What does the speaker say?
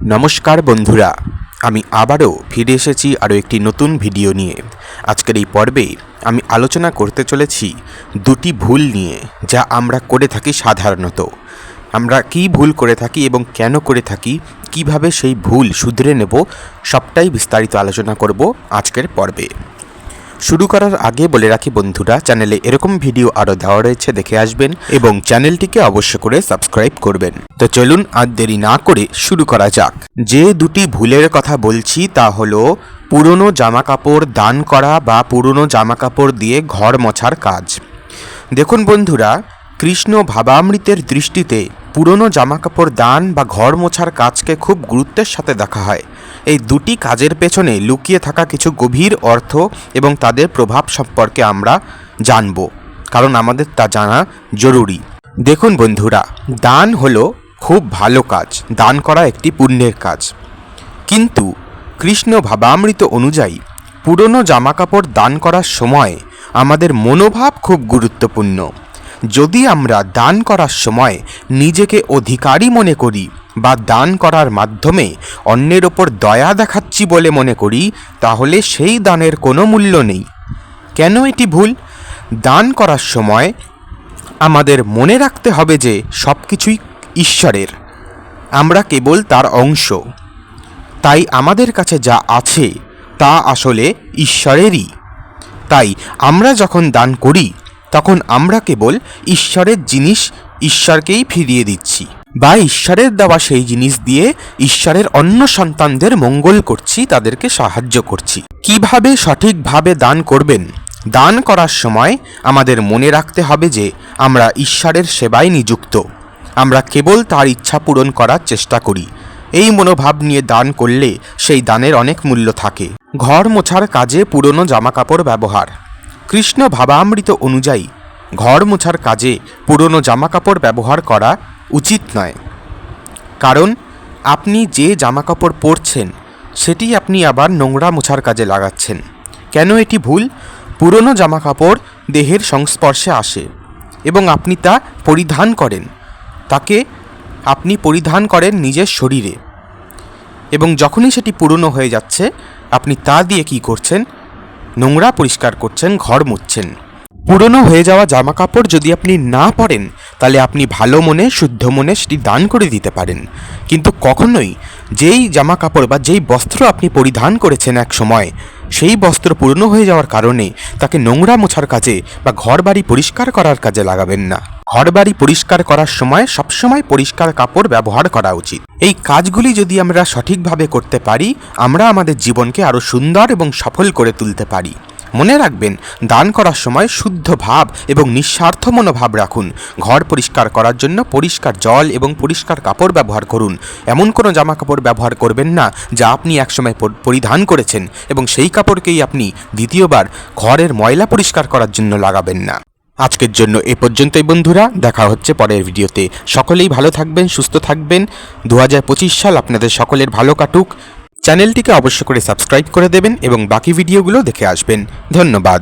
নমস্কার বন্ধুরা, আমি আবারও ফিরে এসেছি আরও একটি নতুন ভিডিও নিয়ে। আজকের এই পর্বে আমি আলোচনা করতে চলেছি দুটি ভুল নিয়ে, যা আমরা করে থাকি সাধারণত। আমরা কি ভুল করে থাকি এবং কেন করে থাকি, কীভাবে সেই ভুল শুধরে নেব, সবটাই বিস্তারিত আলোচনা করব আজকের পর্বে। শুরু করার আগে বলে রাখি বন্ধুরা, চ্যানেলে এরকম ভিডিও আরও দেওয়া রয়েছে, দেখে আসবেন এবং চ্যানেলটিকে অবশ্য করে সাবস্ক্রাইব করবেন। তো চলুন আর দেরি না করে শুরু করা যাক। যে দুটি ভুলের কথা বলছি তা হলো, পুরনো জামা কাপড় দান করা বা পুরনো জামা কাপড় দিয়ে ঘর মোছার কাজ। দেখুন বন্ধুরা, কৃষ্ণ ভাবামৃতের দৃষ্টিতে পুরনো জামাকাপড় দান বা ঘর মোছার কাজকে খুব গুরুত্বের সাথে দেখা হয়। এই দুটি কাজের পেছনে লুকিয়ে থাকা কিছু গভীর অর্থ এবং তাদের প্রভাব সম্পর্কে আমরা জানব, কারণ আমাদের তা জানা জরুরি। দেখুন বন্ধুরা, দান হলো খুব ভালো কাজ, দান করা একটি পুণ্যের কাজ। কিন্তু কৃষ্ণ ভাবামৃত অনুযায়ী, পুরনো জামাকাপড় দান করার সময় আমাদের মনোভাব খুব গুরুত্বপূর্ণ। যদি আমরা দান করার সময় নিজেকে অধিকারী মনে করি বা দান করার মাধ্যমে অন্যের ওপর দয়া দেখাচ্ছি বলে মনে করি, তাহলে সেই দানের কোনো মূল্য নেই। কেন এটি ভুল? দান করার সময় আমাদের মনে রাখতে হবে যে সব কিছুই ঈশ্বরের। আমরা কেবল তার অংশ। তাই আমাদের কাছে যা আছে, তা আসলে ঈশ্বরেরই। তাই আমরা যখন দান করি, তখন আমরা কেবল ঈশ্বরের জিনিস ঈশ্বরকেই ফিরিয়ে দিচ্ছি। বা ঈশ্বরের দেওয়া সেই জিনিস দিয়ে ঈশ্বরের অন্য সন্তানদের মঙ্গল করছি, তাদেরকে সাহায্য করছি। কীভাবে সঠিকভাবে দান করবেন? দান করার সময় আমাদের মনে রাখতে হবে যে আমরা ঈশ্বরের সেবায় নিযুক্ত। আমরা কেবল তার ইচ্ছা পূরণ করার চেষ্টা করি। এই মনোভাব নিয়ে দান করলে সেই দানের অনেক মূল্য থাকে। ঘর মোছার কাজে পুরনো জামাকাপড় ব্যবহার। কৃষ্ণ ভাবামৃত অনুযায়ী, ঘর মোছার কাজে পুরনো জামাকাপড় ব্যবহার করা উচিত নয়। কারণ, আপনি যে জামাকাপড় পরছেন, সেটি আপনি আবার নোংরা মোছার কাজে লাগাচ্ছেন। কেন এটি ভুল? পুরনো জামাকাপড় দেহের সংস্পর্শে আসে এবং আপনি তা পরিধান করেন। তাকে আপনি পরিধান করেন নিজের শরীরে। এবং যখনই সেটি পুরনো হয়ে যাচ্ছে, আপনি তা দিয়ে কি করছেন? নোংরা পরিষ্কার করছেন, ঘর মুছছেন। পুরনো হয়ে যাওয়া জামা কাপড় যদি আপনি না পরেন তাহলে আপনি ভালো মনে, শুদ্ধ মনে সেটি দান করে দিতে পারেন। কিন্তু কখনোই যেই জামা কাপড় বা যেই বস্ত্র আপনি পরিধান করেছেন এক সময়, সেই বস্ত্র পুরনো হয়ে যাওয়ার কারণে তাকে নোংরা মোছার কাজে বা ঘর বাড়ি পরিষ্কার করার কাজে লাগাবেন না। ঘর বাড়ি পরিষ্কার করার সময় সবসময় পরিষ্কার কাপড় ব্যবহার করা উচিত। এই কাজগুলি যদি আমরা সঠিকভাবে করতে পারি, আমরা আমাদের জীবনকে আরও সুন্দর এবং সফল করে তুলতে পারি। মনে রাখবেন, দান করার সময় শুদ্ধ ভাব এবং নিঃস্বার্থ মনোভাব রাখুন। ঘর পরিষ্কার করার জন্য পরিষ্কার জল এবং পরিষ্কার কাপড় ব্যবহার করুন। এমন কোনো জামা কাপড় ব্যবহার করবেন না, যা আপনি একসময় পর- পরিধান করেছেন এবং সেই কাপড়কেই আপনি দ্বিতীয়বার ঘরের ময়লা পরিষ্কার করার জন্য লাগাবেন না। আজকের জন্য এ পর্যন্তই বন্ধুরা, দেখা হচ্ছে পরের ভিডিওতে। সকলেই ভালো থাকবেন, সুস্থ থাকবেন। দু হাজার পঁচিশ সাল আপনাদের সকলের ভালো কাটুক। চ্যানেলটিকে অবশ্য করে সাবস্ক্রাইব করে দেবেন এবং বাকি ভিডিওগুলো দেখে আসবেন। ধন্যবাদ।